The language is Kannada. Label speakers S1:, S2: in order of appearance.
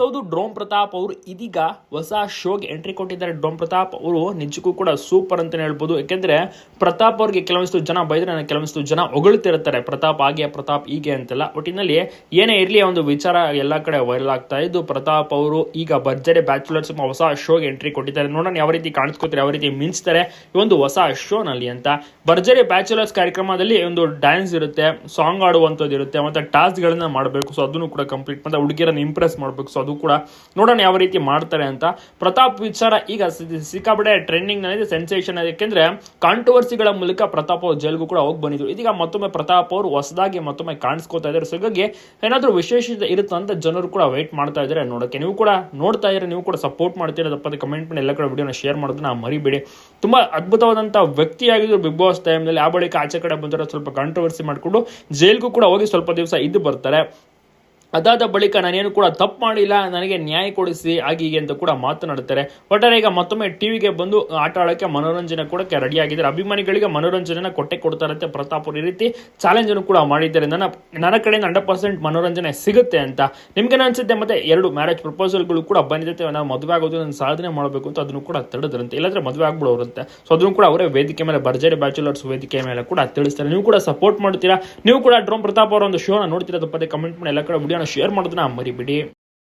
S1: ಹೌದು ಡ್ರೋಮ್ ಪ್ರತಾಪ್ ಅವರು ಇದೀಗ ಹೊಸ ಶೋಗೆ ಎಂಟ್ರಿ ಕೊಟ್ಟಿದ್ದಾರೆ. ಡ್ರೋಮ್ ಪ್ರತಾಪ್ ಅವರು ನಿಜಕ್ಕೂ ಕೂಡ ಸೂಪರ್ ಅಂತಾನೆ ಹೇಳ್ಬೋದು. ಯಾಕೆಂದ್ರೆ ಪ್ರತಾಪ್ ಅವ್ರಿಗೆ ಕೆಲವೊಂದಿಷ್ಟು ಜನ ಬೈದ್ರೆ ಕೆಲವೊಂದಿಷ್ಟು ಜನ ಹೊಗಳ್ತಿರ್ತಾರೆ. ಪ್ರತಾಪ್ ಹಾಗೆ, ಪ್ರತಾಪ್ ಹೀಗೆ ಅಂತೆಲ್ಲ. ಒಟ್ಟಿನಲ್ಲಿ ಏನೇ ಇರಲಿ ಒಂದು ವಿಚಾರ ಎಲ್ಲ ಕಡೆ ವೈರಲ್ ಆಗ್ತಾ ಇದ್ದು, ಪ್ರತಾಪ್ ಅವರು ಈಗ ಭರ್ಜರಿ ಬ್ಯಾಚುಲರ್ಸ್ ಹೊಸ ಶೋಗೆ ಎಂಟ್ರಿ ಕೊಟ್ಟಿದ್ದಾರೆ. ನೋಡೋಣ ಯಾವ ರೀತಿ ಕಾಣಿಸ್ಕೊತಾರೆ, ಯಾವ ರೀತಿ ಮಿಂಚ್ತಾರೆ ಈ ಒಂದು ಹೊಸ ಶೋನಲ್ಲಿ ಅಂತ. ಭರ್ಜರಿ ಬ್ಯಾಚುಲರ್ಸ್ ಕಾರ್ಯಕ್ರಮದಲ್ಲಿ ಒಂದು ಡ್ಯಾನ್ಸ್ ಇರುತ್ತೆ ಸಾಂಗ್ ಆಡುವಂಥದ್ದು ಇರುತ್ತೆ, ಮತ್ತೆ ಟಾಸ್ಕ್ಗಳನ್ನ ಮಾಡಬೇಕು. ಸೊ ಅದನ್ನು ಕೂಡ ಕಂಪ್ಲೀಟ್ ಮತ್ತೆ ಹುಡುಗಿಯರನ್ನು ಇಂಪ್ರೆಸ್ ಮಾಡಬೇಕು. ಸೊ ಅದು ಕೂಡ ನೋಡೋಣ ಯಾವ ರೀತಿ ಮಾಡ್ತಾರೆ ಅಂತ. ಪ್ರತಾಪ್ ವಿಚಾರ ಈಗ ಸಿಕ್ಕಾಬಿಡೆ ಟ್ರೆಂಡಿಂಗ್ ನಲ್ಲಿದೆ ಸೆನ್ಸೇಷನ್ ಯಾಕೆಂದ್ರೆ ಕಾಂಟ್ರವರ್ಸಿಗಳ ಮೂಲಕ ಪ್ರತಾಪ್ ಅವರು ಜೈಲ್ಗೂ ಕೂಡ ಹೋಗಿ ಬಂದಿದ್ರು. ಇದೀಗ ಮತ್ತೊಮ್ಮೆ ಪ್ರತಾಪ್ ಅವರು ಹೊಸದಾಗಿ ಮತ್ತೊಮ್ಮೆ ಕಾಣಿಸ್ಕೋತಾ ಇದ್ದಾರೆ. ಸೊ ಏನಾದರೂ ವಿಶೇಷತೆ ಇರುತ್ತೆ ಅಂತ ಜನರು ಕೂಡ ವೆಯ್ಟ್ ಮಾಡ್ತಾ ಇದ್ದಾರೆ ನೋಡೋಕೆ. ನೀವು ಕೂಡ ನೋಡ್ತಾ ಇದ್ರೆ ನೀವು ಕೂಡ ಸಪೋರ್ಟ್ ಮಾಡ್ತೀರಾ ತಪ್ಪದೆ ಕಮೆಂಟ್ ಮಾಡಿ ಎಲ್ಲ ಕಡೆ ವಿಡಿಯೋನ ಶೇರ್ ಮಾಡೋದನ್ನ ಮರಿಬೇಡಿ. ತುಂಬಾ ಅದ್ಭುತವಾದಂಥ ವ್ಯಕ್ತಿಯಾಗಿದ್ರು ಬಿಗ್ ಬಾಸ್ ಟೈಮ್ನಲ್ಲಿ ಆ ಬಳಿಕ ಆಚೆ ಕಡೆ ಬಂದರೆ ಸ್ವಲ್ಪ ಕಾಂಟ್ರವರ್ಸಿ ಮಾಡಿಕೊಂಡು ಜೈಲ್ಗೂ ಕೂಡ ಹೋಗಿ ಸ್ವಲ್ಪ ದಿವಸ ಇದ್ದು ಬರ್ತಾರೆ. ಅದಾದ ಬಳಿಕ ನಾನೇನು ಕೂಡ ತಪ್ಪು ಮಾಡಿಲ್ಲ, ನನಗೆ ನ್ಯಾಯ ಕೊಡಿಸಿ, ಆಗಿ ಅಂತ ಕೂಡ ಮಾತನಾಡುತ್ತಾರೆ. ಒಟ್ಟಾರೆ ಈಗ ಮತ್ತೊಮ್ಮೆ ಟಿವಿಗೆ ಬಂದು ಆಟ ಆಡೋಕ್ಕೆ ಮನೋರಂಜನೆ ಕೊಡಕ್ಕೆ ರೆಡಿ ಆಗಿದ್ದಾರೆ. ಅಭಿಮಾನಿಗಳಿಗೆ ಮನೋರಂಜನೆನ ಕೊಟ್ಟೆ ಕೊಡ್ತಾರಂತೆ ಪ್ರತಾಪ್ ಈ ರೀತಿ ಚಾಲೆಂಜ್ ಅನ್ನು ಕೂಡ ಮಾಡಿದ್ದಾರೆ. ನನ್ನ ನನ್ನ ಕಡೆಯಿಂದ ಹಂಡ್ರೆಡ್ ಪರ್ಸೆಂಟ್ ಮನೋರಂಜನೆ ಸಿಗುತ್ತೆ ಅಂತ. ನಿಮ್ಗೆ ಅನ್ಸುತ್ತೆ? ಮತ್ತೆ ಎರಡು ಮ್ಯಾರೇಜ್ ಪ್ರಪೋಸಲ್ಗಳು ಕೂಡ ಬಂದಿರುತ್ತೆ ನಾವು ಮದುವೆ ಆಗೋದು ನಾನು ಸಾಧನೆ ಮಾಡಬೇಕು ಅಂತ ಅದನ್ನು ಕೂಡ ತಡೆದ್ರಂತೆ ಇಲ್ಲಾಂದ್ರೆ ಮದುವೆ ಆಗ್ಬಿಡೋರಂತೆ. ಸೊ ಅದನ್ನು ಕೂಡ ಅವರೇ ವೇದಿಕೆ ಮೇಲೆ ಭರ್ಜರಿ ಬ್ಯಾಚುಲರ್ಸ್ ವೇದಿಕೆ ಮೇಲೆ ಕೂಡ ತಿಳಿಸ್ತಾರೆ. ನೀವು ಕೂಡ ಸಪೋರ್ಟ್ ಮಾಡ್ತೀರಾ? ನೀವು ಕೂಡ ಡ್ರೋಮ್ ಪ್ರತಾಪ್ ಅವರ ಒಂದು ಶೋನ ನೋಡ್ತೀರಾ? ತಪ್ಪದೆ ಕಮೆಂಟ್ ಮಾಡಿ. ಎಲ್ಲ ಕಡೆ ಶೇರ್ ಮಾಡೋದನ್ನ ಮರಿಬಿಡಿ.